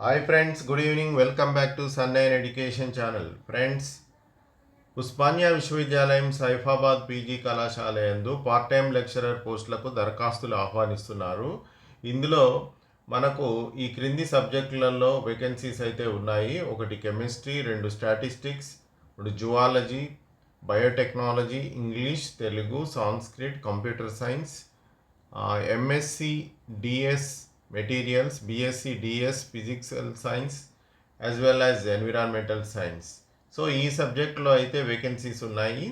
Hi friends good evening welcome back to sun nine education channel friends Osmania విశ్వవిద్యాలయం Saifabad PG కళాశాల ఎందు part time lecturer పోస్టులకు దరఖాస్తులు ఆహ్వానిస్తున్నారు. ఇందులో మనకు ఈ క్రింది సబ్జెక్టులలో వేకెన్సీస్ అయితే ఉన్నాయి. ఒకటి కెమిస్ట్రీ రెండు స్టాటిస్టిక్స్ రెండు zoology biotechnology English Telugu Sanskrit computer science MSc DS materials BSc DS physical science as well as environmental science so ఈ సబ్జెక్ట్లో అయితే వేకెన్సీస్ ఉన్నాయి.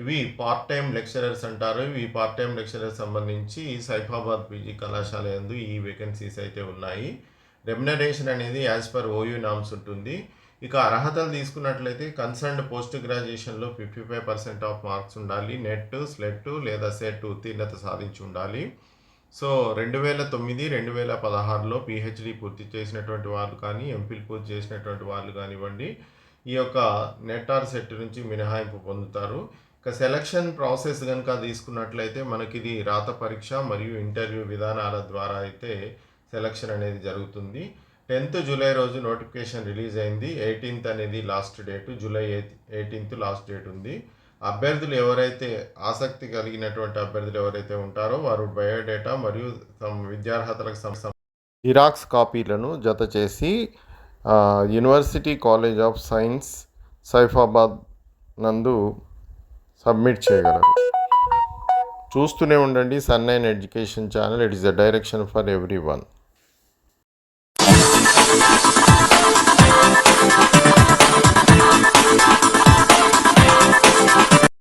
ఇవి పార్ట్ టైం లెక్చరర్స్ అంటారు. ఇవి పార్ట్ టైం లెక్చరర్స్ సంబంధించి సైఫాబాద్ పీజీ కళాశాల యందు ఈ వేకెన్సీస్ అయితే ఉన్నాయి. రెమ్యునరేషన్ అనేది యాజ్ పర్ ఓయూ నామ్స్ ఉంటుంది. ఇక అర్హతలు తీసుకున్నట్లయితే concerned post గ్రాడ్యుయేషన్లో fifty five percent of marks ఉండాలి. నెట్ స్లెట్ లేదా సెట్ ఉత్తీర్ణత సాధించి ఉండాలి. సో రెండు వేల తొమ్మిది రెండు వేల పదహారులో పిహెచ్డి పూర్తి చేసినటువంటి వాళ్ళు కానీ ఎంఫిల్ పూర్తి చేసినటువంటి వాళ్ళు కానివ్వండి ఈ యొక్క నెట్ ఆర్ సెట్ నుంచి మినహాయింపు పొందుతారు. ఇక సెలక్షన్ ప్రాసెస్ కనుక తీసుకున్నట్లయితే మనకి ఇది రాత పరీక్ష మరియు ఇంటర్వ్యూ విధానాల ద్వారా అయితే సెలక్షన్ అనేది జరుగుతుంది. టెన్త్ జూలై రోజు నోటిఫికేషన్ రిలీజ్ అయింది. ఎయిటీన్త్ అనేది last date July eighteenth last date ఉంది. అభ్యర్థులు ఎవరైతే ఆసక్తి కలిగినటువంటి అభ్యర్థులు ఎవరైతే ఉంటారో వారు బయోడేటా మరియు తమ విద్యార్హతలకు సం జిరాక్స్ కాపీలను జత చేసి university college of science Saifabad నందు సబ్మిట్ చేయగలరు. చూస్తూనే ఉండండి sun nine education channel. It is the direction for everyone